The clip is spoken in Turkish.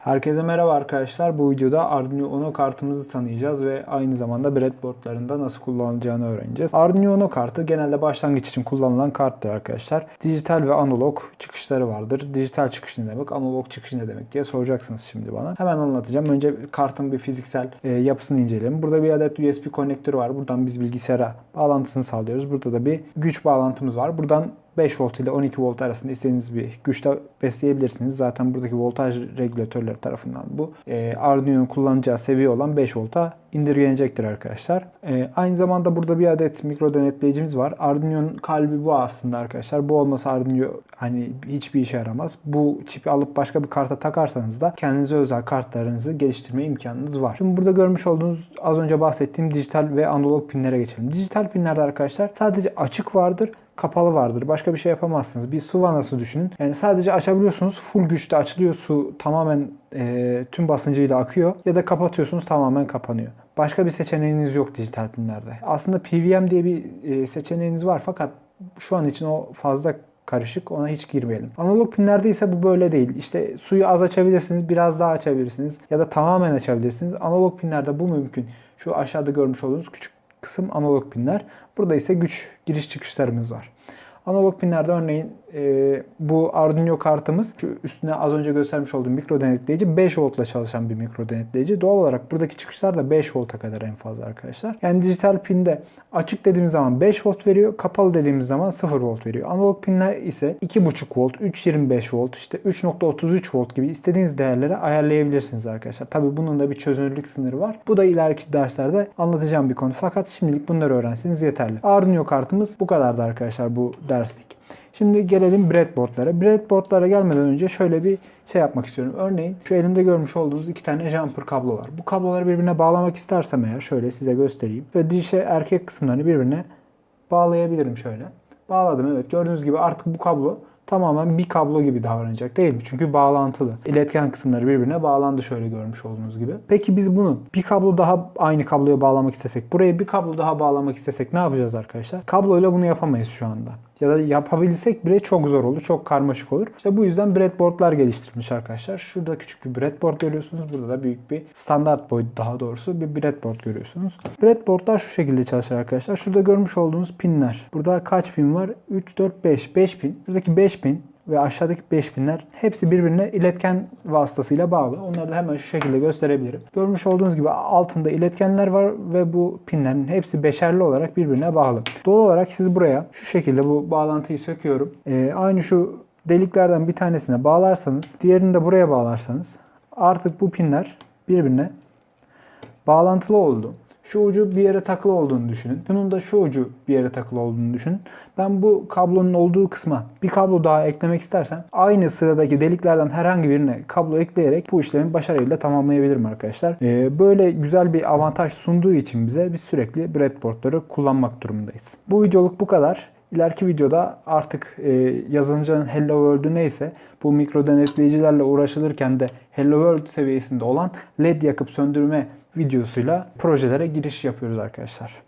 Herkese merhaba arkadaşlar. Bu videoda Arduino Uno kartımızı tanıyacağız ve aynı zamanda breadboardlarında nasıl kullanılacağını öğreneceğiz. Arduino Uno kartı genelde başlangıç için kullanılan karttır arkadaşlar. Dijital ve analog çıkışları vardır. Dijital çıkış ne demek, analog çıkış ne demek diye soracaksınız şimdi bana. Hemen anlatacağım. Önce kartın bir fiziksel e, yapısını inceleyelim. Burada bir adet USB konnektörü var. Buradan biz bilgisayara bağlantısını sağlıyoruz. Burada da bir güç bağlantımız var. Buradan 5 volt ile 12 volt arasında istediğiniz bir güçte besleyebilirsiniz. Zaten buradaki voltaj regülatörleri tarafından bu e, Arduino'nun kullanacağı seviye olan 5 volta indirgenecektir arkadaşlar. E, aynı zamanda burada bir adet mikro denetleyicimiz var. Arduino'nun kalbi bu aslında arkadaşlar. Bu olmasa Arduino hani hiçbir işe yaramaz. Bu çipi alıp başka bir karta takarsanız da kendinize özel kartlarınızı geliştirme imkanınız var. Şimdi burada görmüş olduğunuz az önce bahsettiğim dijital ve analog pinlere geçelim. Dijital pinlerde arkadaşlar sadece açık vardır kapalı vardır. Başka bir şey yapamazsınız. Bir su vanası düşünün. Yani sadece açabiliyorsunuz. Full güçte açılıyor. Su tamamen e, tüm basıncıyla akıyor. Ya da kapatıyorsunuz tamamen kapanıyor. Başka bir seçeneğiniz yok dijital pinlerde. Aslında PWM diye bir e, seçeneğiniz var fakat şu an için o fazla karışık. Ona hiç girmeyelim. Analog pinlerde ise bu böyle değil. İşte suyu az açabilirsiniz, biraz daha açabilirsiniz ya da tamamen açabilirsiniz. Analog pinlerde bu mümkün. Şu aşağıda görmüş olduğunuz küçük kısım analog pinler. Burada ise güç giriş çıkışlarımız var. Analog pinlerde örneğin e, bu Arduino kartımız şu üstüne az önce göstermiş olduğum mikro denetleyici 5 voltla çalışan bir mikro denetleyici. Doğal olarak buradaki çıkışlar da 5 volta kadar en fazla arkadaşlar. Yani dijital pinde açık dediğimiz zaman 5 volt veriyor, kapalı dediğimiz zaman 0 volt veriyor. Analog pinler ise 2.5 volt, 3.25 volt, işte 3.33 volt gibi istediğiniz değerleri ayarlayabilirsiniz arkadaşlar. Tabi bunun da bir çözünürlük sınırı var. Bu da ileriki derslerde anlatacağım bir konu. Fakat şimdilik bunları öğrenseniz yeterli. Arduino kartımız bu kadardı arkadaşlar bu derslik. Şimdi gelelim breadboardlara. Breadboardlara gelmeden önce şöyle bir şey yapmak istiyorum. Örneğin şu elimde görmüş olduğunuz iki tane jumper kablo var. Bu kabloları birbirine bağlamak istersem eğer şöyle size göstereyim. Ve dişe erkek kısımlarını birbirine bağlayabilirim şöyle. Bağladım evet. Gördüğünüz gibi artık bu kablo tamamen bir kablo gibi davranacak değil mi? Çünkü bağlantılı. İletken kısımları birbirine bağlandı şöyle görmüş olduğunuz gibi. Peki biz bunu bir kablo daha aynı kabloya bağlamak istesek, buraya bir kablo daha bağlamak istesek ne yapacağız arkadaşlar? Kabloyla bunu yapamayız şu anda. Ya da yapabilsek bile çok zor olur, çok karmaşık olur. İşte bu yüzden breadboardlar geliştirilmiş arkadaşlar. Şurada küçük bir breadboard görüyorsunuz. Burada da büyük bir standart boyut daha doğrusu bir breadboard görüyorsunuz. Breadboardlar şu şekilde çalışır arkadaşlar. Şurada görmüş olduğunuz pinler. Burada kaç pin var? 3, 4, 5. 5 pin. Buradaki 5 pin ve aşağıdaki 5 pinler hepsi birbirine iletken vasıtasıyla bağlı. Onları da hemen şu şekilde gösterebilirim. Görmüş olduğunuz gibi altında iletkenler var ve bu pinlerin hepsi beşerli olarak birbirine bağlı. Doğal olarak siz buraya şu şekilde bu bağlantıyı söküyorum. Ee, aynı şu deliklerden bir tanesine bağlarsanız, diğerini de buraya bağlarsanız artık bu pinler birbirine bağlantılı oldu. Şu ucu bir yere takılı olduğunu düşünün. Bunun da şu ucu bir yere takılı olduğunu düşünün. Ben bu kablonun olduğu kısma bir kablo daha eklemek istersen aynı sıradaki deliklerden herhangi birine kablo ekleyerek bu işlemi başarıyla tamamlayabilirim arkadaşlar. Ee, böyle güzel bir avantaj sunduğu için bize biz sürekli breadboardları kullanmak durumundayız. Bu videoluk bu kadar. İleriki videoda artık e, yazılımcının Hello World'ü neyse bu mikro denetleyicilerle uğraşılırken de Hello World seviyesinde olan LED yakıp söndürme videosuyla projelere giriş yapıyoruz arkadaşlar.